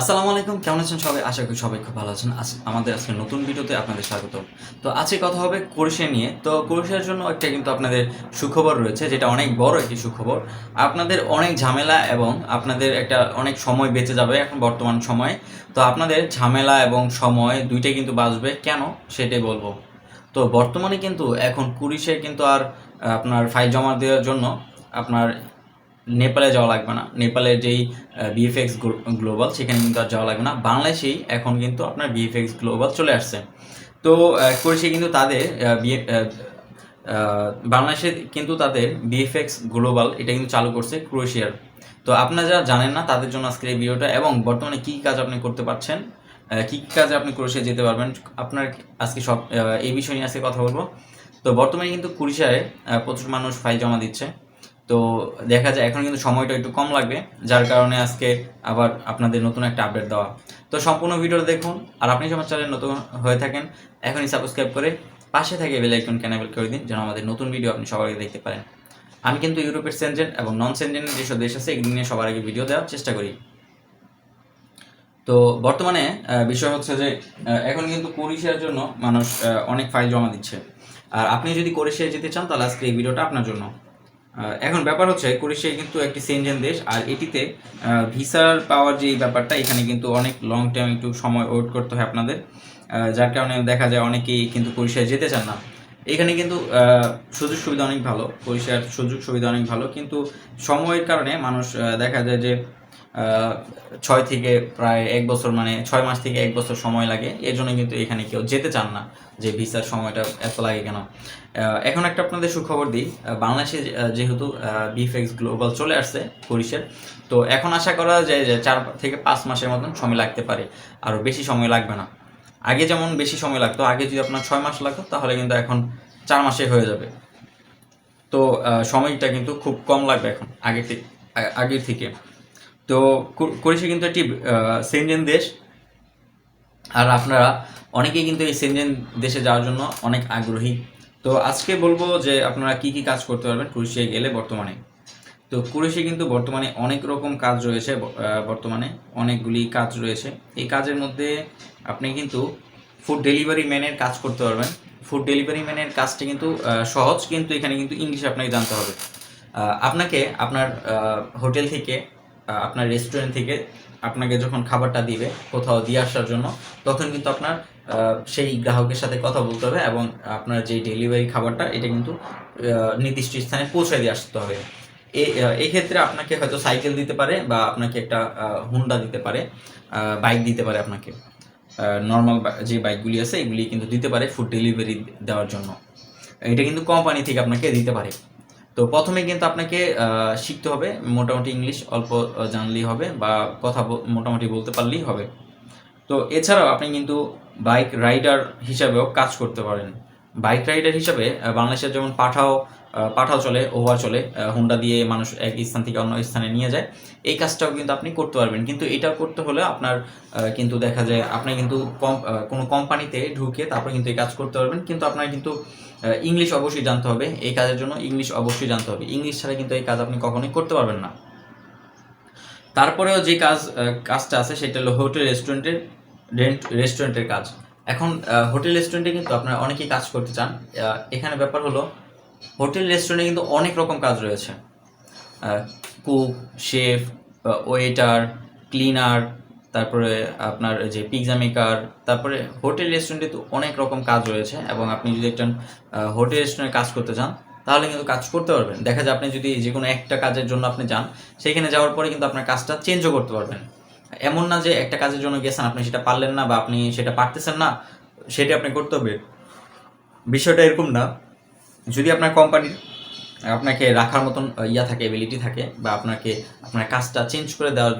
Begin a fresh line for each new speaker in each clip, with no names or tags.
আসসালামু আলাইকুম, কেমন আছেন সবাই? আশা করি সবাই খুব ভালো আছেন। আমাদের আজকে নতুন ভিডিওতে আপনাদের স্বাগত। তো আজকে কথা হবে ক্রোয়েশিয়া নিয়ে। তো ক্রোয়েশিয়ার জন্য একটা কিন্তু আপনাদের সুখবর রয়েছে, যেটা অনেক বড় একটি সুখবর। আপনাদের অনেক ঝামেলা এবং আপনাদের একটা অনেক সময় বেঁচে যাবে এখন বর্তমান সময়ে। তো আপনাদের ঝামেলা এবং সময় দুইটাই কিন্তু বাঁচবে। কেন? সেটাই বলব। তো বর্তমানে কিন্তু এখন কুরিশে কিন্তু আর আপনার ফাইল জমা দেওয়ার জন্য আপনার নেপালে যাওয়া লাগবে না। নেপালের যেই বিএফএক্স গ্লোবাল সেখানে কিন্তু আর যাওয়া লাগবে না। বাংলাদেশেই এখন কিন্তু আপনার বিএফএক্স গ্লোবাল চলে আসছে। তো করেছে কিন্তু তাদের বাংলাদেশে কিন্তু তাদের বিএফএক্স গ্লোবাল এটা কিন্তু চালু করছে ক্রোয়েশিয়ার। তো আপনারা যারা জানেন না, তাদের জন্য আজকের এই ভিডিওটা এবং বর্তমানে কী কাজ আপনি করতে পারছেন কী কী কাজে আপনি ক্রোয়েশিয়া যেতে পারবেন, আপনার আজকে সব এই বিষয় নিয়ে আজকে কথা বলব। তো বর্তমানে কিন্তু ক্রোয়েশিয়ায় প্রচুর মানুষ ফাইল জমা দিচ্ছে। তো দেখা যায় এখন কিন্তু সময়টা একটু কম লাগবে, যার কারণে আজকে আবার আপনাদের নতুন একটা আপডেট দেওয়া। তো সম্পূর্ণ ভিডিওটা দেখুন, আর আপনি আমার চ্যানেল নতুন হয়ে থাকেন, এখনই সাবস্ক্রাইব করে পাশে থেকে বেল আইকন ক্যানেবল করে দিন, যেন আমাদের নতুন ভিডিও আপনি সবার আগে দেখতে পারেন। আমি কিন্তু ইউরোপের সেনজেন এবং নন সেনজেনের যেসব দেশ আছে, এগুলি নিয়ে সবার আগে ভিডিও দেওয়ার চেষ্টা করি। তো বর্তমানে বিষয় হচ্ছে যে এখন কিন্তু কোরিশিয়ার জন্য মানুষ অনেক ফাইল জমা দিচ্ছে। আর আপনি যদি ক্রোয়েশিয়া যেতে চান, তাহলে আজকে এই ভিডিওটা আপনার জন্য। এখন ব্যাপার হচ্ছে, ক্রোয়েশিয়া কিন্তু একটি সেনজেন দেশ, আর এটিতে ভিসার পাওয়ার যে ব্যাপারটা, এখানে কিন্তু অনেক লং টাইম একটু সময় ওয়েট করতে হয় আপনাদের। যার কারণে দেখা যায় অনেকেই কিন্তু ক্রোয়েশিয়া যেতে চান না। এখানে কিন্তু সুযোগ সুবিধা অনেক ভালো ক্রোয়েশিয়ার সুযোগ সুবিধা অনেক ভালো, কিন্তু সময়ের কারণে মানুষ দেখা যায় যে ছয় থেকে প্রায় এক বছর মানে ছয় মাস থেকে এক বছর সময় লাগে। এর জন্য কিন্তু এখানে কেউ যেতে চান না যে ভিসার সময়টা এত লাগে কেন। এখন একটা আপনাদের সুখবর দিই। বাংলাদেশে যেহেতু বিফেক্স গ্লোবাল চলে আসছে পরিষের তো এখন আশা করা যায় যে চার থেকে পাঁচ মাসের মতন সময় লাগতে পারে। আরও বেশি সময় লাগবে না। আগে যেমন বেশি সময় লাগতো, আগে যদি আপনার ছয় মাস লাগতো, তাহলে কিন্তু এখন চার মাসে হয়ে যাবে। তো সময়টা কিন্তু খুব কম লাগবে এখন, আগে আগের থেকে। তো করেছে কিন্তু একটি সেনজেন দেশ। আর আপনারা অনেকেই কিন্তু এই সেনজেন দেশে যাওয়ার জন্য অনেক আগ্রহী। তো, আজকে বলব যে আপনারা কি কি কাজ করতে পারবেন ক্রুশিয়ায় গেলে বর্তমানে। তো ক্রুশে কিন্তু বর্তমানে অনেক রকম কাজ রয়েছে বর্তমানে অনেকগুলি কাজ রয়েছে। এই কাজের মধ্যে আপনি কিন্তু ফুড ডেলিভারি ম্যানের কাজ করতে পারবেন। ফুড ডেলিভারি ম্যানের কাজটা কিন্তু সহজ, কিন্তু এখানে কিন্তু ইংলিশ আপনাকে জানতে হবে। আপনাকে আপনার হোটেল থেকে আপনার রেস্টুরেন্ট থেকে আপনাকে যখন খাবারটা দিবে কোথাও দিয়ে আসার জন্য, তখন কিন্তু আপনার সেই গ্রাহকের সাথে কথা বলতে হবে এবং আপনার যে ডেলিভারি খাবারটা, এটা কিন্তু নির্দিষ্ট স্থানে পৌঁছে দিয়ে আসতে হবে। এ- আহ, এই ক্ষেত্রে আপনাকে হয়তো সাইকেল দিতে পারে বা আপনাকে একটা হুন্ডা দিতে পারে বাইক দিতে পারে আপনাকে। নর্মাল যে বাইকগুলি আছে এগুলি কিন্তু দিতে পারে ফুড ডেলিভারি দেওয়ার জন্য। এটা কিন্তু কোম্পানি থেকে আপনাকে দিতে পারে। তো প্রথমে কিন্তু আপনাকে শিখতে হবে মোটামুটি ইংলিশ অল্প জানলেই হবে বা কথা মোটামুটি বলতে পারলেই হবে। তো এছাড়াও আপনি কিন্তু বাইক রাইডার হিসাবেও কাজ করতে পারেন। বাইক রাইডার হিসাবে বাংলাদেশের যেমন পাঠাও পাঠাও চলে ওভা চলে হুন্ডা দিয়ে মানুষ এক স্থান থেকে অন্য স্থানে নিয়ে যায়। এই কাজটাও কিন্তু আপনি করতে পারবেন। কিন্তু এটাও করতে হলে আপনার কিন্তু দেখা যায় আপনি কিন্তু কম কোনো কোম্পানিতে ঢুকে তারপরে কিন্তু এই কাজ করতে পারবেন। কিন্তু আপনার কিন্তু ইংলিশ অবশ্যই জানতে হবে। এই কাজের জন্য ইংলিশ অবশ্যই জানতে হবে। ইংলিশ ছাড়া কিন্তু এই কাজ আপনি কখনোই করতে পারবেন না। তারপরেও যে কাজ কাজটা আছে সেটা হলো হোটেল রেস্টুরেন্টের, রেন্ট, রেস্টুরেন্টের কাজ। এখন হোটেল রেস্টুরেন্টে কিন্তু আপনারা অনেকেই কাজ করতে চান। এখানে ব্যাপার হলো হোটেল, রেস্টুরেন্টে কিন্তু অনেক রকম কাজ রয়েছে। কুক, শেফ ওয়েটার, ক্লিনার, তারপরে আপনার যে পিৎজা মেকার, তারপরে হোটেল, রেস্টুরেন্টে তো অনেক রকম কাজ রয়েছে এবং আপনি যদি একটা হোটেল, রেস্টুরেন্টে কাজ করতে চান, তাহলে কিন্তু কাজ করতে পারবেন। দেখা যায় আপনি যদি যে কোনো একটা কাজের জন্য আপনি যান, সেখানে যাওয়ার পরে কিন্তু আপনার কাজটা চেঞ্জও করতে পারবেন। এমন না যে একটা কাজের জন্য গেছেন, আপনি সেটা পারলেন না বা আপনি সেটা পারতেছেন না, সেটা আপনি করতে হবে। বিষয়টা এরকম না। যদি আপনার কোম্পানির আপনাকে রাখার মতন ইয়া থাকে এবিলিটি থাকে, বা আপনাকে, আপনার কাজটা চেঞ্জ করে দেওয়ার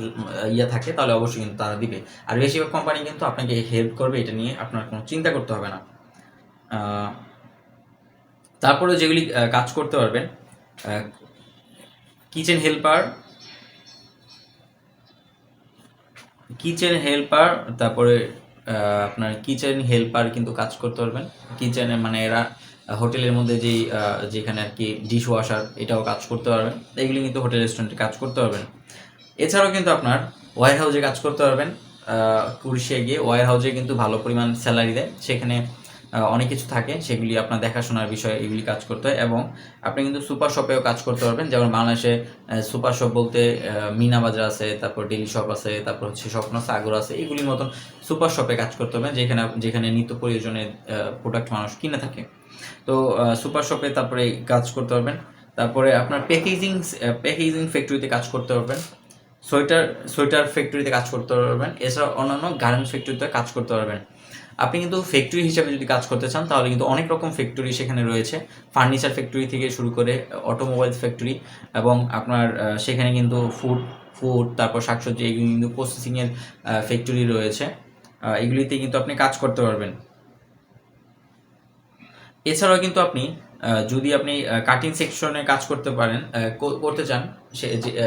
ইয়া থাকে, তাহলে অবশ্যই কিন্তু তারা দিবে। আর বেশিরভাগ কোম্পানি কিন্তু আপনাকে হেল্প করবে, এটা নিয়ে আপনার কোনো চিন্তা করতে হবে না। তারপরে যেগুলি কাজ করতে পারবেন কিচেন হেল্পার কিচেন হেল্পার তারপরে আপনার কিচেন হেল্পার কিন্তু কাজ করতে পারবেন। কিচেনে মানে এরা হোটেলের মধ্যে যেই যেখানে আর কি ডিশ ওয়াশার এটাও কাজ করতে পারবেন। এগুলি কিন্তু হোটেল রেস্টুরেন্টে কাজ করতে পারবেন। এছাড়াও কিন্তু আপনার ওয়ার হাউসে কাজ করতে পারবেন। কুরিশিয়া গিয়ে ওয়ার হাউসে কিন্তু ভালো পরিমাণ স্যালারি দেয়। সেখানে অনেক কিছু থাকে, সেগুলি আপনার দেখাশোনার বিষয়ে এগুলি কাজ করতে হয় এবং আপনি কিন্তু সুপার শপেও কাজ করতে পারবেন। যেমন বাংলাদেশে সুপার শপ বলতে মিনা বাজার আছে, তারপর ডেলি শপ আছে, তারপর হচ্ছে স্বপ্ন সাগর আছে, এগুলির মতন সুপার শপে কাজ করতে হবে যেখানে যেখানে নিত্য প্রয়োজনের প্রোডাক্ট মানুষ কিনে থাকে। তো সুপার শপে তারপরে কাজ করতে পারবেন। তারপরে আপনার প্যাকেজিং প্যাকেজিং ফ্যাক্টরিতে কাজ করতে পারবেন। সোয়েটার সোয়েটার ফ্যাক্টরিতে কাজ করতে পারবেন। এছাড়া অন্যান্য গার্মেন্টস ফ্যাক্টরিতে কাজ করতে পারবেন। আপনি কিন্তু ফ্যাক্টরি হিসাবে যদি কাজ করতে চান, তাহলে কিন্তু অনেক রকম ফ্যাক্টরি সেখানে রয়েছে। ফার্নিচার ফ্যাক্টরি থেকে শুরু করে অটোমোবাইল ফ্যাক্টরি এবং আপনার সেখানে কিন্তু ফুড ফুড তারপর শাকসবজি, এগুলি কিন্তু প্রসেসিংয়ের ফ্যাক্টরি রয়েছে। এগুলিতে কিন্তু আপনি কাজ করতে পারবেন। এছাড়াও কিন্তু আপনি যদি আপনি কাটিং সেকশনে কাজ করতে পারেন করতে চান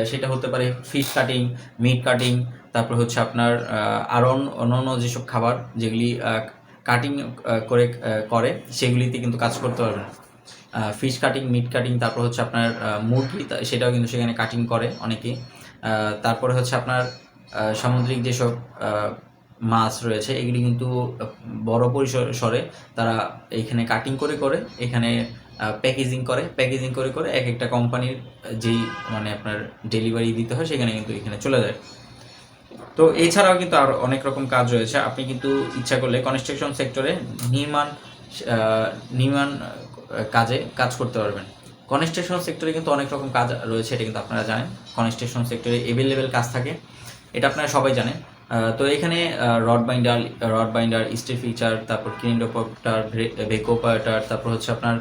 সেটা হতে পারে ফিশ কাটিং মিট কাটিং তারপর হচ্ছে আপনার আরও অন্য- অন্যান্য যেসব খাবার যেগুলি কাটিং করে করে, সেগুলিতে কিন্তু কাজ করতে পারবে না ফিশ কাটিং মিট কাটিং তারপর হচ্ছে আপনার মুরগি সেটাও কিন্তু সেখানে কাটিং করে অনেকেই। তারপরে হচ্ছে আপনার সামুদ্রিক যেসব মাছ রয়েছে, এগুলি কিন্তু বড় পরিসরে তারা এখানে কাটিং করে করে, এখানে প্যাকেজিং করে প্যাকেজিং করে করে এক একটা কোম্পানির যেই মানে আপনার ডেলিভারি দিতে হয়, সেখানে কিন্তু এখানে চলে যায়। তো এছাড়াও কিন্তু আর অনেক রকম কাজ রয়েছে। আপনি কিন্তু ইচ্ছা করলে কনস্ট্রাকশন সেক্টরে নির্মাণ নির্মাণ কাজে কাজ করতে পারবেন। কনস্ট্রাকশন সেক্টরে কিন্তু অনেক রকম কাজ রয়েছে, এটা কিন্তু আপনারা জানেন। কনস্ট্রাকশন সেক্টরে এভেলেবেল কাজ থাকে, এটা আপনারা সবাই জানেন। তো এখানে rod binder rod binder steel fixer তারপর কিনেন্ডোপটার ভেকোপারেটার তারপর হচ্ছে আপনার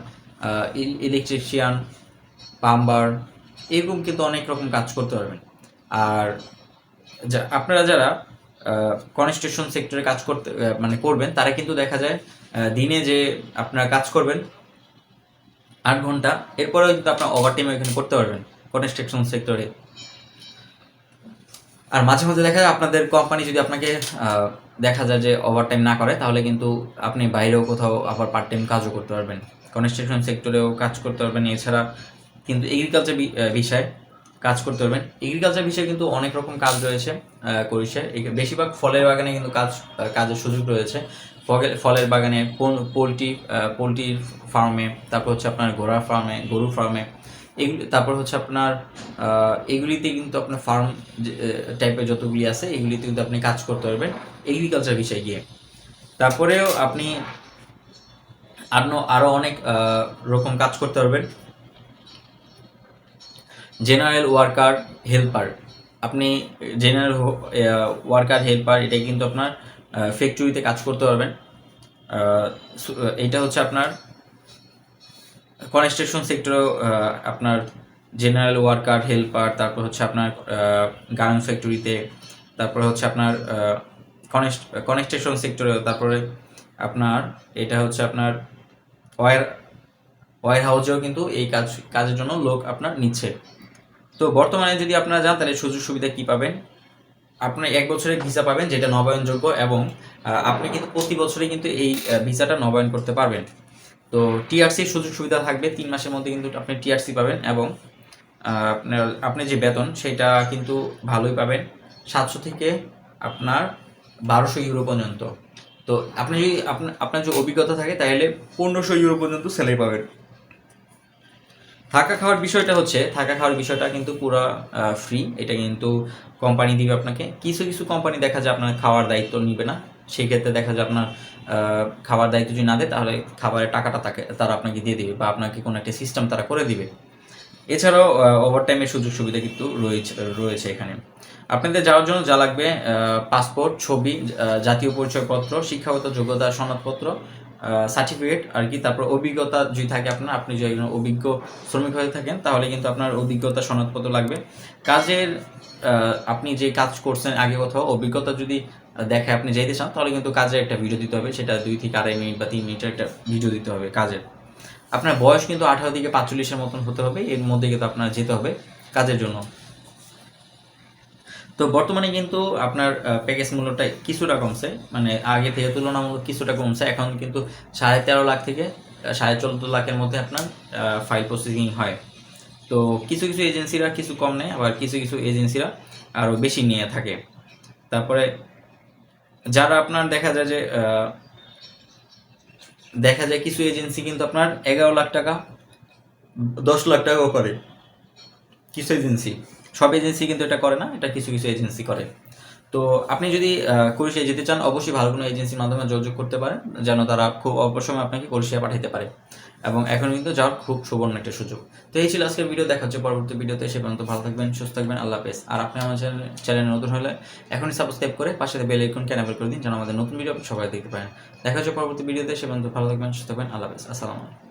ইলেকট্রিশিয়ান পাম্বার এরকম কিন্তু অনেক রকম কাজ করতে পারবেন। আর আপনারা যারা কনস্ট্রাকশন সেক্টরে কাজ করতে মানে করবেন, তারা কিন্তু দেখা যায় দিনে যে আপনারা কাজ করবেন, আট ঘণ্টা, এরপরেও কিন্তু আপনার ওভার টাইম এখানে করতে পারবেন কনস্ট্রাকশন সেক্টরে আর মাঝে মাঝে দেখা যায়, আপনাদের কোম্পানি যদি আপনাকে দেখা যায় যে ওভার টাইম না করে, তাহলে কিন্তু আপনি বাইরেও কোথাও আবার পার্ট টাইম কাজও করতে পারবেন। কনস্ট্রাকশন সেক্টরেও কাজ করতে পারবেন, এছাড়া কিন্তু এগ্রিকালচার বিষয়ে কাজ করতে পারবেন। এগ্রিকালচার বিষয়ে কিন্তু অনেক রকম কাজ রয়েছে করিছে বেশিরভাগ ফলের বাগানে কিন্তু কাজ কাজের সুযোগ রয়েছে। ফলের বাগানে পোলট্রি পোলট্রির ফার্মে, তারপর হচ্ছে আপনার ঘোড়ার ফার্মে, গরুর ফার্মে, এগুলি, তারপর হচ্ছে আপনার এগুলিতে কিন্তু আপনার ফার্ম টাইপের যতগুলি আছে, এগুলিতে কিন্তু আপনি কাজ করতে পারবেন এগ্রিকালচার বিষয়ে গিয়ে। তারপরেও আপনি আরও আরও অনেক রকম কাজ করতে পারবেন। জেনারেল ওয়ার্কার হেল্পার আপনি জেনারেল ওয়ার্কার হেল্পার এটা কিন্তু আপনার ফ্যাক্টরিতে কাজ করতে পারবেন। এইটা হচ্ছে আপনার কনস্ট্রাকশন সেক্টরেও আপনার জেনারেল ওয়ার্কার হেল্পার তারপর হচ্ছে আপনার গার্মেন্টস ফ্যাক্টরিতে তারপর হচ্ছে আপনার কনস্ট্রাকশন সেক্টরে তারপরে আপনার, এটা হচ্ছে আপনার ওয়ার ওয়ার হাউসেও কিন্তু এই কাজ, কাজের জন্য লোক আপনার নিচ্ছে। তো বর্তমানে যদি আপনারা যান, তাহলে সুযোগ সুবিধা কি পাবেন? আপনি এক বছরের ভিসা পাবেন, যেটা নবায়নযোগ্য এবং আপনি কিন্তু প্রতি বছরে কিন্তু এই ভিসাটা নবায়ন করতে পারবেন। তো টিআরসির সুযোগ সুবিধা থাকবে, তিন মাসের মধ্যে কিন্তু আপনি টিআরসি পাবেন এবং আপনার, আপনি যে বেতন, সেটা কিন্তু ভালোই পাবেন। সাতশো থেকে আপনার বারোশো ইউরো পর্যন্ত। তো আপনি যদি আপনার আপনার যে অভিজ্ঞতা থাকে, তাহলে পনেরোশো ইউরো পর্যন্ত স্যালারি পাবেন। থাকা খাওয়ার বিষয়টা হচ্ছে, থাকা খাওয়ার বিষয়টা কিন্তু পুরো ফ্রি এটা কিন্তু কোম্পানি দিবে আপনাকে। কিছু কিছু কোম্পানি দেখা যায় আপনার খাওয়ার দায়িত্ব নিবে না। সেই ক্ষেত্রে দেখা যায় আপনার খাওয়ার দায়িত্ব যদি না দেয়, তাহলে খাবারের টাকাটা তাকে, তারা আপনাকে দিয়ে দিবে বা আপনাকে কোনো একটা সিস্টেম তারা করে দিবে। এছাড়াও ওভারটাইমের সুযোগ সুবিধা কিন্তু রয়েছে রয়েছে এখানে। আপনাদের যাওয়ার জন্য যা লাগবে পাসপোর্ট ছবি জাতীয় পরিচয়পত্র, শিক্ষাগত যোগ্যতা, সনদপত্র সার্টিফিকেট আর কি, তারপর অভিজ্ঞতা যদি থাকে আপনার, আপনি যদি একজন অভিজ্ঞ শ্রমিক হয়ে থাকেন, তাহলে কিন্তু আপনার অভিজ্ঞতা সনদপত্র লাগবে। কাজের আপনি যে কাজ করছেন, আগে কোথাও অভিজ্ঞতা যদি দেখে আপনি যাইতে চান, তাহলে কিন্তু কাজের একটা ভিডিও দিতে হবে। সেটা দুই থেকে আড়াই মিনিট বা তিন মিনিটের একটা ভিডিও দিতে হবে কাজের। আপনার বয়স কিন্তু আঠারো থেকে পাঁচচল্লিশের মতন হতে হবে, এর মধ্যে কিন্তু আপনার যেতে হবে কাজের জন্য। তো বর্তমানে কিন্তু আপনার প্যাকেজ মূল্যটা কিছুটা কমছে। মানে আগে থেকে তুলনামূলক কিছুটা কমছে। এখন কিন্তু সাড়ে তেরো লাখ থেকে সাড়ে চোদ্দ লাখের মধ্যে আপনার ফাইল প্রসেসিং হয়। তো কিছু কিছু এজেন্সিরা কিছু কম নেয়, আবার কিছু কিছু এজেন্সিরা আরও বেশি নিয়ে থাকে। তারপরে যারা আপনার দেখা যায় যে দেখা যায় কিছু এজেন্সি কিন্তু আপনার এগারো লাখ টাকা, দশ লাখ টাকাও করে। কিছু এজেন্সি। সব এজেন্সি কিন্তু এটা করে না এটা কিছু কিছু এজেন্সি করে। তো আপনি যদি আহ, যেতে চান অবশ্যই ভালো কোনো এজেন্সির মাধ্যমে যোগাযোগ করতে পারেন যেন তারা খুব অল্প সময় আপনাকে ক্রোয়েশিয়া পাঠাতে পারে। এবং এখন কিন্তু যাওয়ার খুব সুবর্ণ একটা সুযোগ। তো এই ছিল আজকের ভিডিও দেখা হচ্ছে পরবর্তী ভিডিওতে। সে পর্যন্ত ভালো থাকবেন সুস্থ থাকবেন আল্লাহ হাফেজ। আর আপনি আমার চ্যানেলে নতুন হলে এখনই সাবস্ক্রাইব করে পাশে বেল আইকনকে এনেবল করে দিন যেন আমাদের নতুন ভিডিও সবাই দেখতে পারেন। দেখা হচ্ছে পরবর্তী ভিডিওতে। সে পর্যন্ত ভালো থাকবেন সুস্থ থাকবেন আল্লাহ হাফেজ। আসসালামু আলাইকুম।